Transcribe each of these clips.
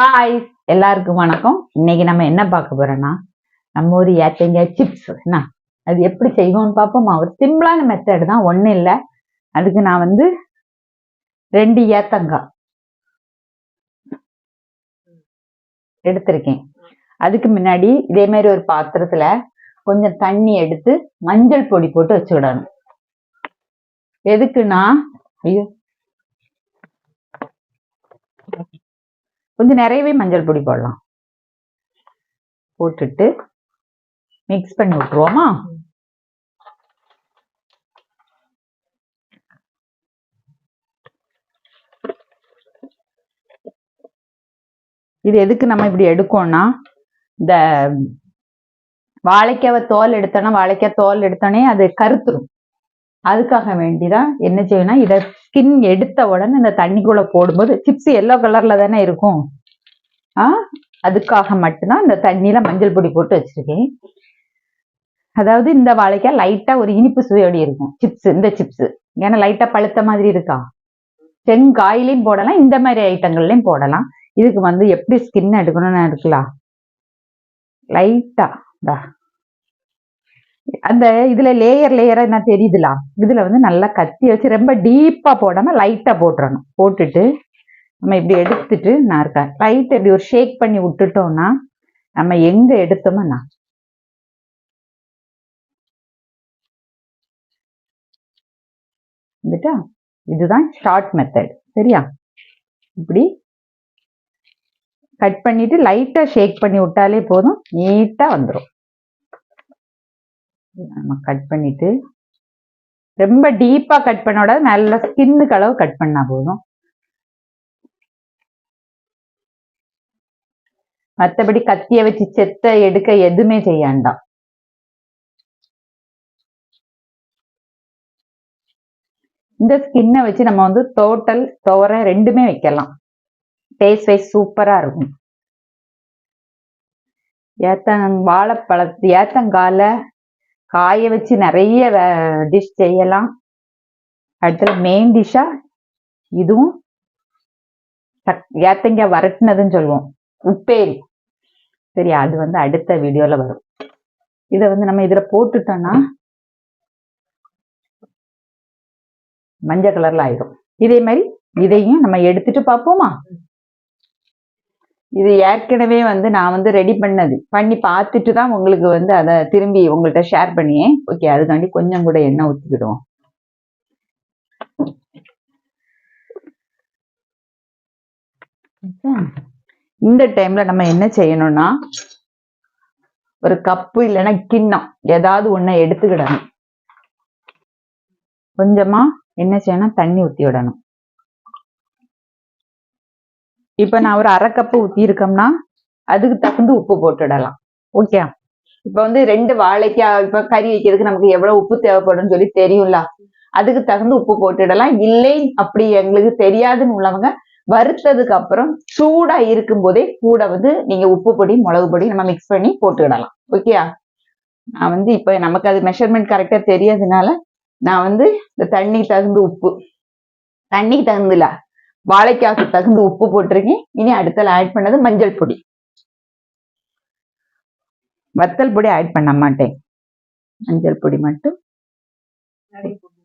Hi எல்லாருக்கும் வணக்கம். இன்னைக்கு நம்ம என்ன பார்க்க போறோம்னா நம்ம ஒரு ஏத்தங்க சிப்ஸ் என்ன? அது எப்படி செய்வோம்னு பார்ப்போமா? ஒரு சிம்பிளான மெத்தட் தான். ஒன்றும் இல்லை. அதுக்கு நான் வந்து ரெண்டு ஏத்தங்காய் எடுத்திருக்கேன். அதுக்கு முன்னாடி இதே மாதிரி ஒரு பாத்திரத்துல கொஞ்சம் தண்ணி எடுத்து மஞ்சள் பொடி போட்டு வச்சுக்கிடணும் எதுக்குன்னா ஐயோ. கொஞ்சம் நிறையவே மஞ்சள் பொடி போடலாம். போட்டுட்டு மிக்ஸ் பண்ணி விட்டுருவோமா? இது எதுக்கு நம்ம இப்படி எடுக்கோம்னா இந்த வாழைக்காவை தோல் எடுத்தோன்னா வாழைக்காய் தோல் எடுத்தோன்னே அது கருத்துரும். அதுக்காக வேண்டிதான் என்ன செய்யணும்னா இதை ஸ்கின் எடுத்த உடனே இந்த தண்ணிக்குள்ள போடும்போது சிப்ஸ் எல்லோ கலர்ல தானே இருக்கும். அதுக்காக மட்டும்தான் இந்த தண்ணியில மஞ்சள் பொடி போட்டு வச்சிருக்கேன். அதாவது இந்த வாழைக்காய் லைட்டா ஒரு இனிப்பு சுவையோடு இருக்கும். சிப்ஸ் இந்த சிப்ஸ் ஏன்னா லைட்டா பழுத்த மாதிரி இருக்கா? செங்காயிலையும் போடலாம் இந்த மாதிரி ஐட்டங்கள்லையும் போடலாம். இதுக்கு வந்து எப்படி ஸ்கின் எடுக்கணும்னு எடுக்கலாம். லைட்டா தா அந்த இதுல லேயர் லேயரா என்ன தெரியுதுல? இதுல வந்து நல்லா கத்தி வச்சு ரொம்ப டீப்பா போடாம லைட்டா போட்டுறணும். போட்டுட்டு நம்ம இப்படி எடுத்துட்டு நான் இருக்கேன். லைட் இப்படி ஒரு ஷேக் பண்ணி விட்டுட்டோம்னா நம்ம எங்க எடுத்தோமோ நான். வந்துட்டா? இதுதான் ஷார்ட் மெத்தட் சரியா? இப்படி கட் பண்ணிட்டு லைட்டா ஷேக் பண்ணி விட்டாலே போதும். நீட்டா வந்துடும் நம்ம கட் பண்ணிட்டு ரொம்ப டீப்பா கட் பண்ண விடாது. நல்ல ஸ்கின்னுக்கு அளவு கட் பண்ணா போதும். மற்றபடி கத்திய வச்சு செத்த எடுக்க எதுவுமே செய்யாண்டாம் இந்த ஸ்கின்னை வச்சு நம்ம வந்து டோட்டல் துவர ரெண்டுமே வைக்கலாம். டேஸ்ட் வைஸ் சூப்பரா இருக்கும். ஏத்தங் வாழைப்பழ ஏத்தங்கால காய வச்சு நிறைய டிஷ் செய்யலாம். அடுத்தது மெயின் டிஷ்ஷா இதுவும் ஏத்தங்காய் வரட்டினதுன்னு சொல்லுவோம். உப்பேரி. சரி அது வந்து அடுத்த வீடியோல வரும். இதை வந்து நம்ம இதுல போட்டுட்டோம்னா மஞ்சள் கலர்ல ஆயிடும் இதே மாதிரி இதையும் நம்ம எடுத்துட்டு பார்ப்போமா? இது ஏற்கனவே வந்து நான் வந்து ரெடி பண்ணது. பண்ணி பார்த்துட்டு தான் உங்களுக்கு வந்து அதை திரும்பி உங்கள்கிட்ட ஷேர் பண்ணியேன் ஓகே அதுக்காண்டி கொஞ்சம் கூட எண்ணெய் ஊற்றிக்கிடுவோம் இந்த டைம்ல நம்ம என்ன செய்யணும்னா ஒரு கப்பு இல்லைன்னா கிண்ணம் ஏதாவது ஒண்ண எடுத்துக்கிடணும். கொஞ்சமா என்ன செய்யணும்? தண்ணி ஊத்தி விடணும். இப்ப நான் ஒரு அரை கப்பு ஊத்தி இருக்கோம்னா அதுக்கு தகுந்து உப்பு போட்டுடலாம். ஓகே இப்ப வந்து ரெண்டு வாழைக்காய் இப்ப கறி வைக்கிறதுக்கு நமக்கு எவ்வளவு உப்பு தேவைப்படும்னு சொல்லி தெரியும்ல? அதுக்கு தகுந்த உப்பு போட்டுடலாம். இல்லை அப்படி எங்களுக்கு தெரியாதுன்னு உள்ளவங்க வறுத்ததுக்கு அப்புறம் சூடா இருக்கும் போதே கூட வந்து நீங்க உப்பு பொடி மிளகு பொடி நம்ம மிக்ஸ் பண்ணி போட்டுக்கிடலாம் ஓகேயா நான் வந்து இப்ப நமக்கு அது மெஷர்மெண்ட் கரெக்டா தெரியாதனால நான் வந்து இந்த தண்ணிக்கு தகுந்த உப்பு தண்ணிக்கு தகுந்துல வாழைக்காய்க்கு தகுந்த உப்பு போட்டிருக்கேன். இனி அடுத்தல ஆட் பண்ணது மஞ்சள் பொடி. வத்தல் பொடி ஆட் பண்ண மாட்டேன். மஞ்சள் பொடி மட்டும்.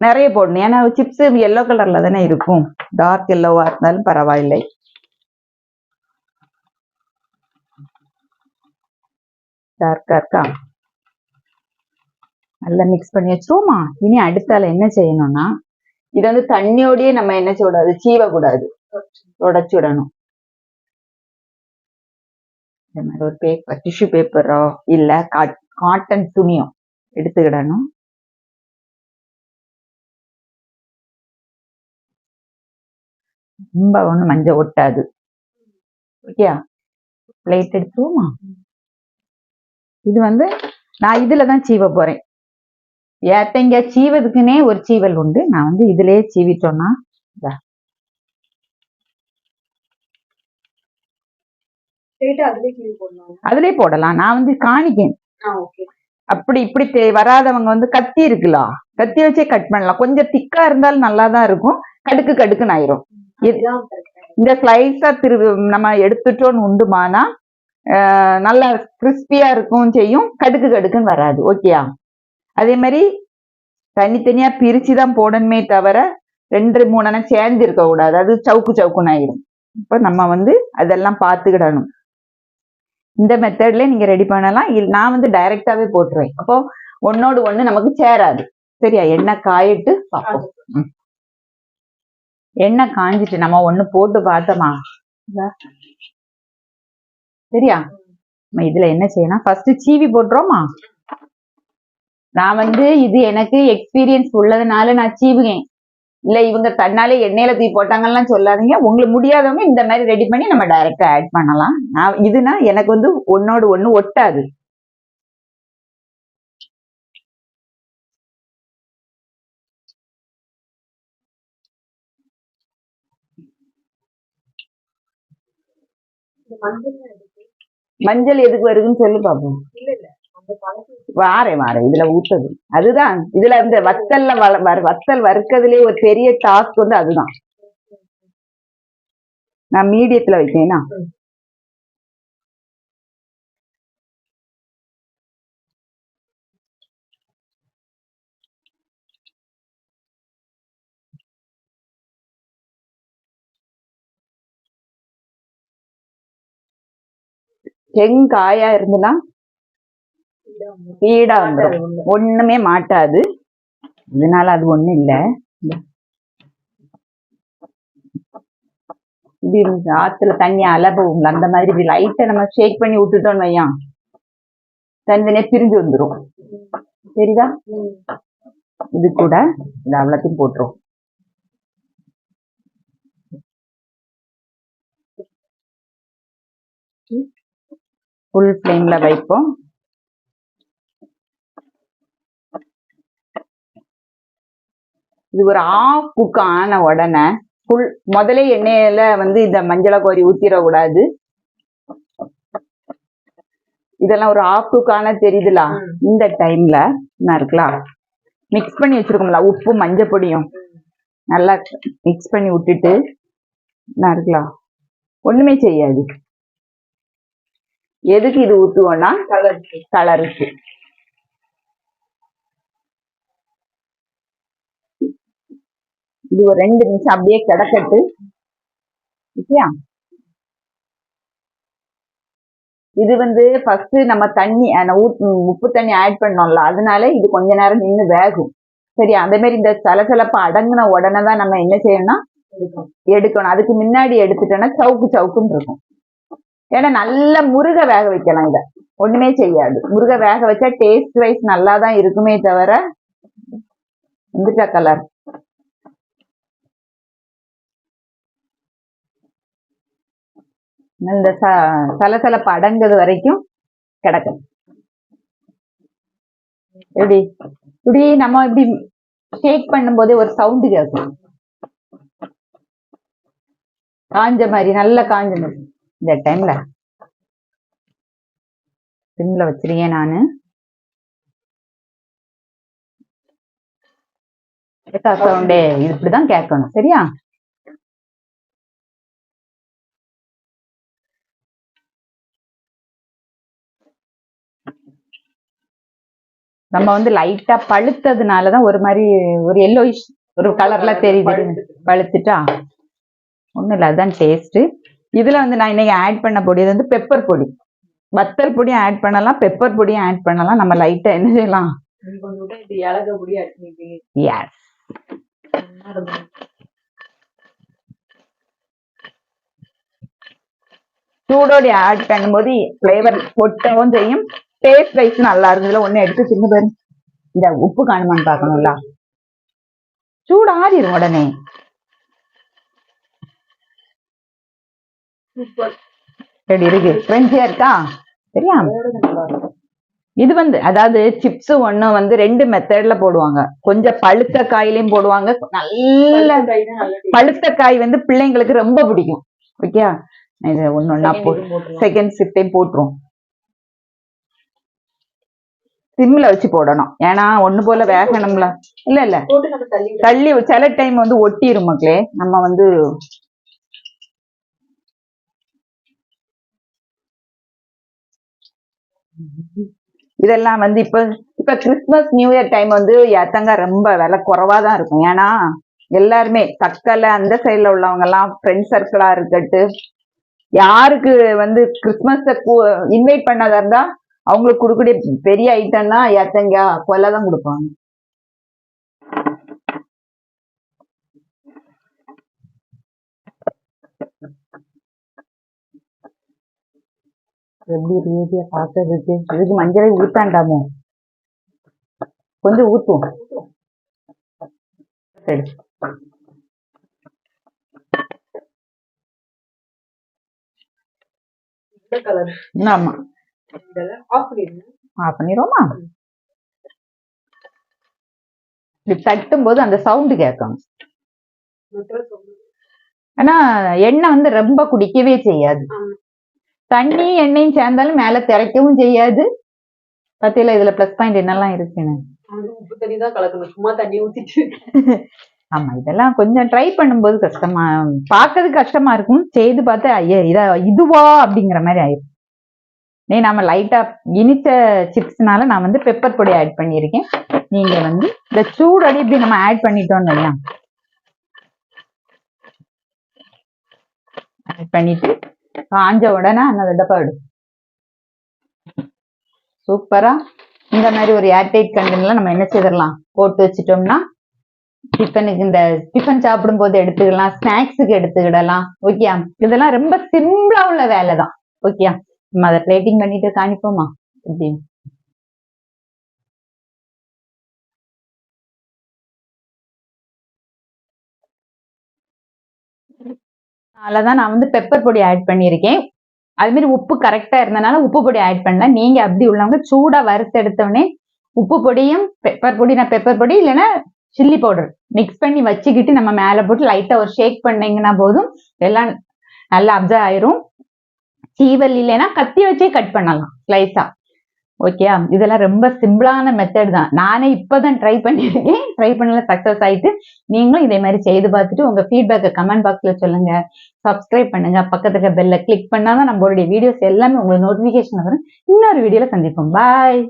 நிறைய போடணும். ஏன்னா சிப்ஸ் எல்லோ கலர்ல தானே இருக்கும். டார்க் எல்லோவா இருந்தாலும் பரவாயில்லை. டார்க்கா இருக்கா? நல்லா மிக்ஸ் பண்ணி வச்சிருவோமா? இனி அடுத்தால என்ன செய்யணும்னா இது வந்து தண்ணியோடயே நம்ம என்ன செய்யக்கூடாது? சீவக்கூடாது. உடைச்சு விடணும். இந்த மாதிரி ஒரு பேப்பர் டிஷ்யூ பேப்பரோ இல்ல காட்டன் துணியோ எடுத்துக்கிடணும். ரொம்ப ஒண்ணு மஞ்சள் ஒட்டாது. ஓகே பிளேட் எடுத்துருவோமா? இது வந்து நான் இதுல தான் சீவ போறேன். ஏத்தங்க சீவதுக்குன்னே ஒரு சீவல் உண்டு. நான் வந்து இதுலயே சீவிட்டோம்னா அதுலயே போடலாம். நான் வந்து காணிக்கேன். அப்படி இப்படி வராதவங்க வந்து கத்தி இருக்குல்ல கத்தி வச்சே கட் பண்ணலாம். கொஞ்சம் திக்கா இருந்தாலும் நல்லா தான் இருக்கும். கடுக்கு கடுக்குன்னு ஆயிரும். இந்த ஸ்லைஸா திரு நம்ம எடுத்துட்டோம்னு உண்டுமானா நல்லா கிறிஸ்பியா இருக்கும் செய்யும் கடுக்கு கடுக்குன்னு வராது ஓகேயா அதே மாதிரி தனித்தனியா பிரிச்சு தான் போடணுமே தவிர ரெண்டு மூணு சேர்ந்து இருக்க கூடாது அது சவுக்கு சவுக்குன்னு ஆயிடும் இப்போ நம்ம வந்து அதெல்லாம் பார்த்துக்கிடணும் இந்த மெத்தட்ல நீங்க ரெடி பண்ணலாம். நான் வந்து டைரக்டாவே போட்டுருவேன். அப்போ ஒன்னோடு ஒண்ணு நமக்கு சேராது. சரியா? எண்ணெய் காயிட்டு பார்ப்போம் ம். எண்ணெய் காஞ்சிட்டு நம்ம ஒண்ணு போட்டு பார்த்தோமா? சரியா? நம்ம இதுல என்ன செய்யணும்? ஃபர்ஸ்ட் சீவி போட்டுறோமா நான் வந்து இது எனக்கு எக்ஸ்பீரியன்ஸ் உள்ளதுனால நான் சீவுகேன் இல்ல இவங்க தன்னாலே எண்ணெயில தூக்கி போட்டாங்கன்னா சொல்லாதீங்க. உங்களுக்கு முடியாதவங்க இந்த மாதிரி ரெடி பண்ணி நம்ம டைரக்டா ஆட் பண்ணலாம். நான் இதுனா எனக்கு வந்து ஒன்னோடு ஒண்ணு ஒட்டாது. மஞ்சள் எதுக்கு வருதுன்னு சொல்லி பார்ப்போம் வாரே வாரே இதுல ஊத்துது. அதுதான். இதுல இந்த வத்தல்ல வத்தல் வறுக்கிறதுலயே ஒரு பெரிய டாஸ்க் வந்து அதுதான். நான் மீடியத்துல வைக்கேனா செங்காயா இருந்துன்னா ஸ்பீடா வந்துடும் ஒண்ணுமே மாட்டாது. இதனால அது ஒண்ணும் இல்ல. இது இந்த ஆத்துல தண்ணி அலபவும்ல அந்த மாதிரி இப்படி லைட்டா நம்ம ஷேக் பண்ணி விட்டுட்டோம்னு வையான். தனித்தனியா பிரிஞ்சு வந்துரும். சரிதா இது கூட இது அவ்வளோத்தையும் போட்டுரும். ஃபுல் ஃப்ளேம்ல வைப்போம். இது ஒரு ஆஃப் குக் ஆன உடனே ஃபுல் முதல்ல எண்ணெயில வந்து இந்த மஞ்சளை கோரி ஊத்திடக்கூடாது. இதெல்லாம் ஒரு ஆஃப் குக் ஆன தெரியுதுல? இந்த டைம்ல என்ன இருக்கலாம். மிக்ஸ் பண்ணி வச்சிருக்கோம்ல உப்பு மஞ்சள் பொடியும். நல்லா மிக்ஸ் பண்ணி விட்டுட்டு என்ன இருக்கலாம். ஒண்ணுமே செய்யாது. எதுக்கு இது ஊத்துவோம்னா? கலர் கலருக்கு இது ஒரு ரெண்டு நிமிஷம் அப்படியே கிடக்கட்டு. ஓகேயா? இது வந்து ஃபர்ஸ்ட் நம்ம தண்ணி அந்த உப்பு தண்ணி ஆட் பண்ணோம்ல அதனால இது கொஞ்ச நேரம் நின்று வேகும். சரி அதே மாதிரி இந்த சலசலப்பு அடங்குன உடனே தான் நம்ம என்ன செய்யணும்னா எடுக்கணும். அதுக்கு முன்னாடி எடுத்துட்டோம்னா சவுக்கு சவுக்குன்னு இருக்கும். ஏன்னா நல்ல முருக வேக வைக்கலாம் இதை. ஒண்ணுமே செய்யாது. முருக வேக வச்சா டேஸ்ட் வைஸ் நல்லா தான் இருக்குமே தவிர வந்துட்டா கலர் இந்த ச சலசலப்பு அடங்குது வரைக்கும் கிடக்கும். எப்படி? இப்படி நம்ம இப்படி ஷேக் பண்ணும்போதே ஒரு சவுண்டு கேட்கும் காஞ்ச மாதிரி நல்ல காஞ்ச மாதிரி. இந்த டைம்ல சிம்ல வச்சிருக்கேன் நானு. கேட்டா சவுண்டே இது இப்படிதான் கேட்கணும் சரியா? நம்ம வந்து லைட்டா பழுத்ததுனாலதான் ஒரு மாதிரி ஒரு எல்லோயிஷ் ஒரு கலர்ல தெரியுது. பழுத்துட்டா? ஒண்ணும் இல்ல அதுதான் டேஸ்ட் இதுல வந்து நான் இன்னைக்கு ஆட் பண்ண பொடி வந்து பெப்பர் பொடி. வத்தல் பொடியும் ஆட் பண்ணலாம் பெப்பர் பொடியும் ஆட் பண்ணலாம். நம்ம லைட்டா என்ன செய்யலாம்? எஸ் சூடோடி ஆட் பண்ணும்போது ஃப்ளேவர் கொட்டவும் செய்யும். டேஸ்ட் வைஸ் நல்லா இருக்கும். இதுல ஒண்ணு எடுத்து தின்னு பாரு. இந்த உப்பு காணுமான்னு பார்க்கணும்ல. சூடு ஆறிடும் உடனே. எப்படி இருக்கு கிரன்ச்சியா இருக்கா? சரியா? இது வந்து அதாவது சிப்ஸ் ஒண்ணு வந்து ரெண்டு மெத்தட்ல போடுவாங்க. கொஞ்சம் பழுத்த காயிலையும் போடுவாங்க. நல்ல. பழுத்த காய் வந்து பிள்ளைங்களுக்கு ரொம்ப பிடிக்கும். ஓகே இது Second போ. செகண்ட் சிப்டையும் போட்டுரும் சிம்ல வச்சு போடணும். ஏன்னா ஒண்ணு போல வேகணும்ல. இல்ல இல்ல. தள்ளி சில டைம் வந்து ஒட்டிரும் மக்களே. நம்ம வந்து இதெல்லாம் வந்து இப்ப இப்ப கிறிஸ்மஸ் நியூ இயர் டைம் வந்து ஏத்தங்க ரொம்ப விலை குறைவா தான் இருக்கும். ஏன்னா எல்லாருமே தக்கலை அந்த சைடுல உள்ளவங்க எல்லாம் ஃப்ரெண்ட் சர்க்கிளா இருக்கட்டு யாருக்கு வந்து கிறிஸ்மஸ் இன்வைட் பண்ணதா இருந்தா அவங்களுக்கு கொடுக்கக்கூடிய பெரிய ஐட்டம்னா ஏத்தங்க கொலை தான் கொடுப்பாங்க. எப்படி ரீதியா பாக்குறதுக்கு இதுக்கு மஞ்சளை ஊத்தாண்டாமோ. கொஞ்சம் ஊத்துவோம். சரி. ஆமா ஆஃப் பண்ணிடுவோமா? தட்டும் போது அந்த சவுண்டு கேட்கும். ஆனா எண்ணெய் வந்து ரொம்ப குடிக்கவே செய்யாது. தண்ணி எண்ணெயும் சேர்ந்தாலும் மேல திரைக்கவும் செய்யாது. பத்தியில இதுல பிளஸ் பாயிண்ட் என்னெல்லாம் இருக்குன்னு? உப்பு தண்ணி தான் கலக்கணும். சும்மா தண்ணி ஊத்திட்டு. ஆமா இதெல்லாம் கொஞ்சம் ட்ரை பண்ணும்போது கஷ்டமா பார்க்கறதுக்கு கஷ்டமா இருக்கும். செய்து பார்த்தா ஐயா இத இதுவா? அப்படிங்கிற மாதிரி ஆயிடும் நீ நம்ம லைட்டா இனிச்ச சிப்ஸ்னால நான் வந்து பெப்பர் பொடி ஆட் பண்ணியிருக்கேன். நீங்க வந்து இந்த சூடடி இப்படி நம்ம ஆட் பண்ணிட்டோம்னு வையா ஆட் பண்ணிட்டு காஞ்ச உடனே அந்த டப்பாடு சூப்பரா? இந்த மாதிரி ஒரு ஏர்டைட் கண்டெய்னர்ல நம்ம என்ன செய்திடலாம்? போட்டு வச்சிட்டோம்னா டிஃபனுக்கு இந்த டிஃபன் சாப்பிடும் போது எடுத்துக்கலாம் ஸ்நாக்ஸுக்கு எடுத்துக்கிடலாம். ஓகே இதெல்லாம் ரொம்ப சிம்பிளா உள்ள வேலை தான் ஓகே நம்ம அதை பிளேட்டிங் பண்ணிட்டு காணிப்போமா அதில் தான் நான் வந்து பெப்பர் பொடி ஆட் பண்ணியிருக்கேன். அதுமாரி உப்பு கரெக்டாக இருந்தனால உப்பு பொடி ஆட் பண்ணல. நீங்கள் அப்படி உள்ளவங்க சூடாக வறுத்து உப்பு பொடியும் பெப்பர் பொடி நான் பெப்பர் பொடி இல்லைன்னா சில்லி பவுடர் மிக்ஸ் பண்ணி வச்சுக்கிட்டு நம்ம மேலே போட்டு லைட்டாக ஒரு ஷேக் பண்ணிங்கன்னா போதும். எல்லாம் நல்லா அப்சர்வ் ஆயிரும். சீவல் இல்லைன்னா கத்தி வச்சே கட் பண்ணலாம். ஸ்லைஸாக ஓகே இதெல்லாம் ரொம்ப சிம்பிளான மெத்தட் தான். நானே இப்பதான் ட்ரை பண்ணியிருக்கேன் ட்ரை பண்ணல சக்ஸஸ் ஆயிட்டு நீங்களும் இதே மாதிரி செய்து பார்த்துட்டு உங்க ஃபீட்பேக்கை கமெண்ட் பாக்ஸ்ல சொல்லுங்க. சப்ஸ்கிரைப் பண்ணுங்க. பக்கத்துல பெல்ல கிளிக் பண்ணாதான் நம்மளுடைய வீடியோஸ் எல்லாமே உங்களுக்கு நோட்டிபிகேஷன் வரும். இன்னொரு வீடியோல சந்திப்போம். பாய்